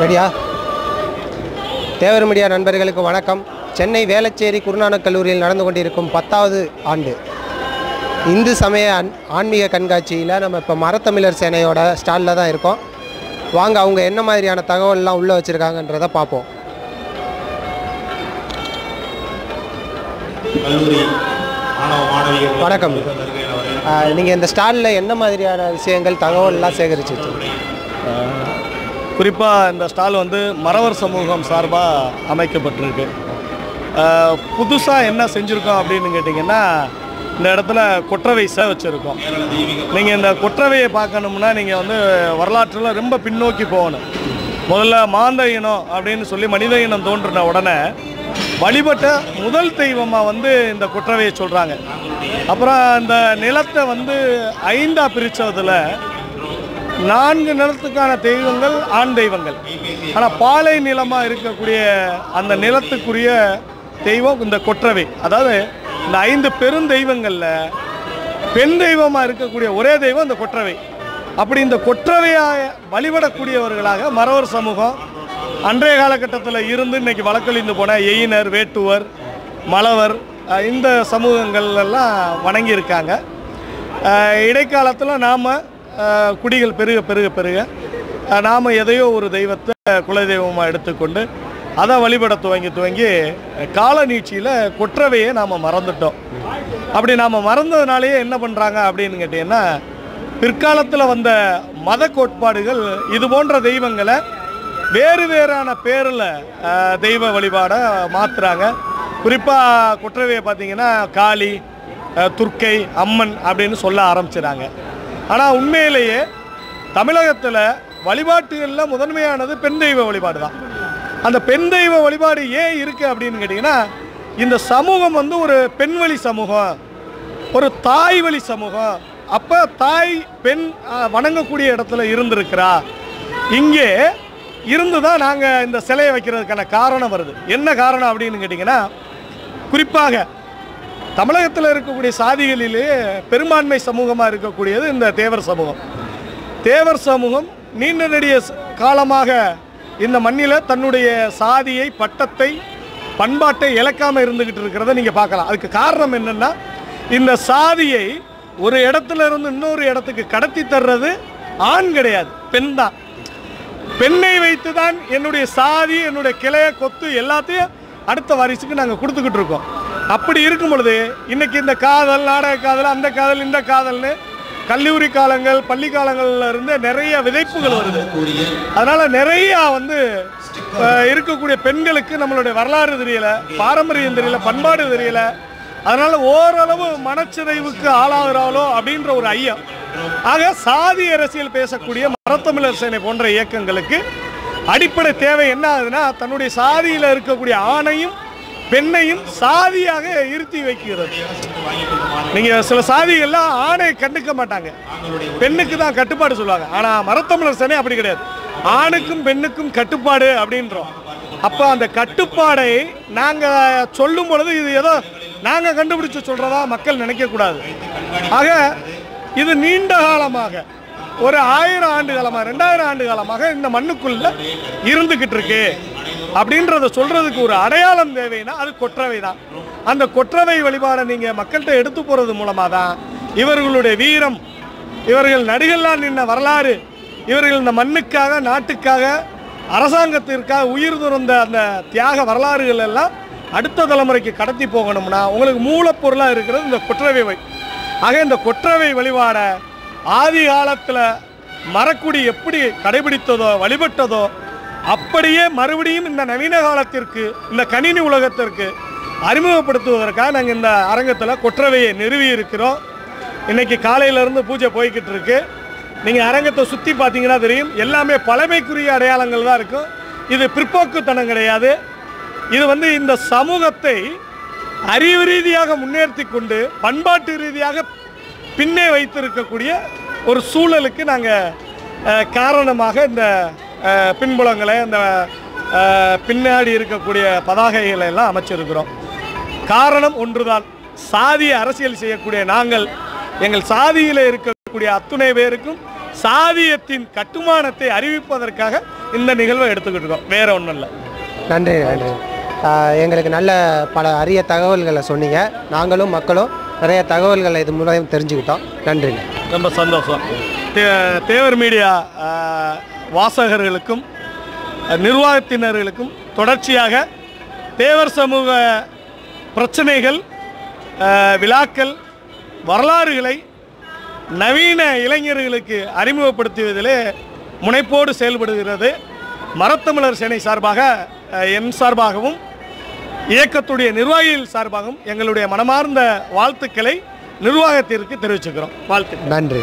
ரெடியா? தேவர் மீடியா நண்பர்களுக்கு வணக்கம். சென்னை வேளச்சேரி குருநானக் கல்லூரியில் நடந்து கொண்டிருக்கும் பத்தாவது ஆண்டு. இந்து சமய ஆன்- ஆன்மீக கண்காட்சியில் நம்ம இப்போ மரத்தமிழர் சேனையோட ஸ்டாலில் தான் இருக்கோம். வாங்க அவங்க என்ன மாதிரியான தகவல்லாம் உள்ளே வச்சுருக்காங்கன்றதை பார்ப்போம் வணக்கம். நீங்கள் இந்த ஸ்டாலில் என்ன மாதிரியான விஷயங்கள் தகவல்லாம் சேகரிச்சு வச்சிருக்கீங்க? குறிப்பாக இந்த ஸ்டால் வந்து மறவர் சமூகம் சார்பாக அமைக்கப்பட்டிருக்கு. புதுசாக என்ன செஞ்சுருக்கோம் அப்படின்னு கேட்டிங்கன்னா இந்த இடத்துல கொற்றவை வச்சுருக்கோம். நீங்கள் இந்த கொற்றவையை பார்க்கணும்னா நீங்கள் வந்து வரலாற்றில் ரொம்ப பின்னோக்கி போகணும். முதல்ல மாந்த இனம் அப்படின்னு சொல்லி மனித இனம் தோன்றின உடனே வழிபட்ட முதல் தெய்வமாக வந்து இந்த கொற்றவையை சொல்கிறாங்க அப்புறம் இந்த நிலத்தை வந்து ஐந்தா பிரித்ததில் நான்கு நிலத்துக்கான தெய்வங்கள் ஆண் தெய்வங்கள். ஆனால் பாலை நிலமாக இருக்கக்கூடிய அந்த நிலத்துக்குரிய தெய்வம் இந்த கொற்றவை. அதாவது இந்த ஐந்து பெருந்தெய்வங்களில் பெண் தெய்வமாக இருக்கக்கூடிய ஒரே தெய்வம் இந்த கொற்றவை. அப்படி இந்த கொற்றவையாக வழிபடக்கூடியவர்களாக மறவர் சமூகம் அன்றைய காலகட்டத்தில் இருந்து இன்னைக்கு வழக்கழிந்து போன எயினர் வேட்டுவர் மலவர் இந்த சமூகங்கள் எல்லாம் வணங்கியிருக்காங்க. இடைக்காலத்தில் நாம் குடிகள் பெருக பெருக பெருக. நாம் எதையோ ஒரு தெய்வத்தை குலதெய்வமாக எடுத்துக்கொண்டு அதை வழிபட துவங்கி துவங்கி கால நீட்சியில் நாம் மறந்துட்டோம். அப்படி நாம் மறந்ததுனாலேயே என்ன பண்ணுறாங்க அப்படின்னு கேட்டிங்கன்னா பிற்காலத்தில் வந்த மத கோட்பாடுகள் இது போன்ற தெய்வங்களை வேறு வேறான பேரில் தெய்வ வழிபாடை மாற்றுறாங்க குறிப்பாக குற்றவையை பார்த்திங்கன்னா காளி துர்க்கை அம்மன் அப்படின்னு சொல்ல ஆரம்பிச்சிடாங்க ஆனால் உண்மையிலேயே தமிழகத்தில் வழிபாட்டுகளில் முதன்மையானது பெண் தெய்வ வழிபாடு தான் அந்த பெண் தெய்வ வழிபாடு ஏன் இருக்குது அப்படின்னு கேட்டிங்கன்னா இந்த சமூகம் வந்து ஒரு பெண் வழி சமூகம் ஒரு தாய் வழி சமூகம். அப்போ தாய் பெண் வணங்கக்கூடிய இடத்துல இருந்திருக்கிறா. இங்கே இருந்து தான் நாங்கள் இந்த சிலையை வைக்கிறதுக்கான காரணம் வருது. என்ன காரணம் அப்படின்னு கேட்டிங்கன்னா குறிப்பாக தமிழகத்தில் இருக்கக்கூடிய சாதிகளிலே பெரும்பான்மை சமூகமாக இருக்கக்கூடியது இந்த தேவர் சமூகம். தேவர் சமூகம் நீண்ட நெடிய காலமாக இந்த மண்ணில் தன்னுடைய சாதியை பட்டத்தை பண்பாட்டை இழக்காமல் இருந்துக்கிட்டு இருக்கிறத நீங்கள் பார்க்கலாம். அதுக்கு காரணம் என்னென்னா இந்த சாதியை ஒரு இடத்துல இருந்து இன்னொரு இடத்துக்கு கடத்தி தர்றது ஆண் கிடையாது பெண் தான். பெண்ணை வைத்து தான் என்னுடைய சாதி என்னுடைய கிளைய கொத்து எல்லாத்தையும் அடுத்த வாரிசுக்கு நாங்கள் கொடுத்துக்கிட்டு இருக்கோம். அப்படி இருக்கும் பொழுது இன்னைக்கு இந்த காதல் நாடக காதல் அந்த காதல் இந்த காதல்னு கல்லூரி காலங்கள் பள்ளி காலங்கள்ல இருந்து நிறைய விதைப்புகள் வருது. அதனால நிறைய வந்து இருக்கக்கூடிய பெண்களுக்கு நம்மளுடைய வரலாறு தெரியல பாரம்பரியம் தெரியல பண்பாடு தெரியல. அதனால ஓரளவு மனச்சிதைவுக்கு ஆளாகிறாளோ அப்படின்ற ஒரு ஐயம். ஆக சாதி அரசியல் பேசக்கூடிய மரத்தமிழர் சேனை போன்ற இயக்கங்களுக்கு அடிப்படை தேவை என்ன ஆகுதுன்னா தன்னுடைய சாதியில் இருக்கக்கூடிய ஆணையும் பெண்ணையும் சாதியாக இருத்தி வைக்கிறது. நீங்க சில சாதிகள்லாம் ஆணை கண்டுக்க மாட்டாங்க. பெண்ணுக்கு தான் கட்டுப்பாடு சொல்லுவாங்க. ஆனா மரத்தமிழர் சனே அப்படி கிடையாது. ஆணுக்கும் பெண்ணுக்கும் கட்டுப்பாடு அப்படின்றோம். அப்போ அந்த கட்டுப்பாடை நாங்க சொல்லும் பொழுது இது ஏதோ நாங்க கண்டுபிடிச்சு சொல்றதா மக்கள் நினைக்க கூடாது. ஆக இது நீண்ட காலமாக ஒரு ஆயிரம் ஆண்டு காலமாக ரெண்டாயிரம் ஆண்டு காலமாக இந்த மண்ணுக்குள்ள இருந்துகிட்டு இருக்கு. அப்படின்றத சொல்றதுக்கு ஒரு அடையாளம் தேவைன்னா அது கொற்றவை தான் அந்த கொற்றவை வழிபாடை நீங்க மக்கள்கிட்ட எடுத்து போறது மூலமா தான் இவர்களுடைய வீரம் இவர்கள் நடிகள்லாம் நின்ன வரலாறு இவர்கள் இந்த மண்ணுக்காக நாட்டுக்காக அரசாங்கத்திற்காக உயிர் துறந்த அந்த தியாக வரலாறுகள் எல்லாம் அடுத்த தலைமுறைக்கு கடத்தி போகணும்னா உங்களுக்கு மூலப்பொருளாக இருக்கிறது இந்த கொற்றவை ஆக இந்த கொற்றவை வழிபாடை ஆதி காலத்தில் மரக்குடி எப்படி கடைபிடித்ததோ வழிபட்டதோ அப்படியே மறுபடியும் இந்த நவீன காலத்திற்கு இந்த கணினி உலகத்திற்கு அறிமுகப்படுத்துவதற்காக நாங்கள் இந்த அரங்கத்தில் கொற்றவையை நிறுவி இருக்கிறோம். இன்னைக்கு காலையிலேருந்து பூஜை போய்கிட்டு இருக்கு. நீங்கள் அரங்கத்தை சுற்றி பார்த்தீங்கன்னா தெரியும் எல்லாமே பழமைக்குரிய அடையாளங்கள் தான் இருக்கும். இது பிற்போக்குத்தனம் கிடையாது. இது வந்து இந்த சமூகத்தை அறிவு ரீதியாக முன்னேற்றி கொண்டு பண்பாட்டு ரீதியாக பின்னே வைத்திருக்கக்கூடிய ஒரு சூழலுக்கு நாங்கள் காரணமாக இந்த பின்புலங்களை இந்த அஹ், பின்னாடி இருக்கக்கூடிய பதாகைகளை எல்லாம் அமைச்சிருக்கிறோம். காரணம் ஒன்றுதான். சாதிய அரசியல் செய்யக்கூடிய நாங்கள் எங்கள் சாதியில் இருக்கக்கூடிய அத்துணை பேருக்கும் சாதியத்தின் கட்டுமானத்தை அறிவிப்பதற்காக இந்த நிகழ்வை எடுத்துக்கிட்டு இருக்கோம். வேற ஒன்றும் இல்லை. நன்றி நன்றி. எங்களுக்கு நல்ல பல அரிய தகவல்களை சொன்னீங்க. நாங்களும் மக்களும் நிறைய தகவல்களை இது மூலம் தெரிஞ்சுக்கிட்டோம். நன்றிங்க. ரொம்ப சந்தோஷம். தே- தேவர் மீடியா வாசகர்களுக்கும் நிர்வாகத்தினர்களுக்கும் தொடர்ச்சியாக தேவர் சமூக பிரச்சனைகள் விழாக்கள் வரலாறுகளை நவீன இளைஞர்களுக்கு அறிமுகப்படுத்துவதிலே முனைப்போடு செயல்படுகிறது. மரத்தமிழர் சேனை சார்பாக என் சார்பாகவும் இயக்கத்துடைய நிர்வாகிகள் சார்பாகவும் எங்களுடைய மனமார்ந்த வாழ்த்துக்களை நிர்வாகத்திற்கு தெரிவிச்சுக்கிறோம். வாழ்த்து. நன்றி.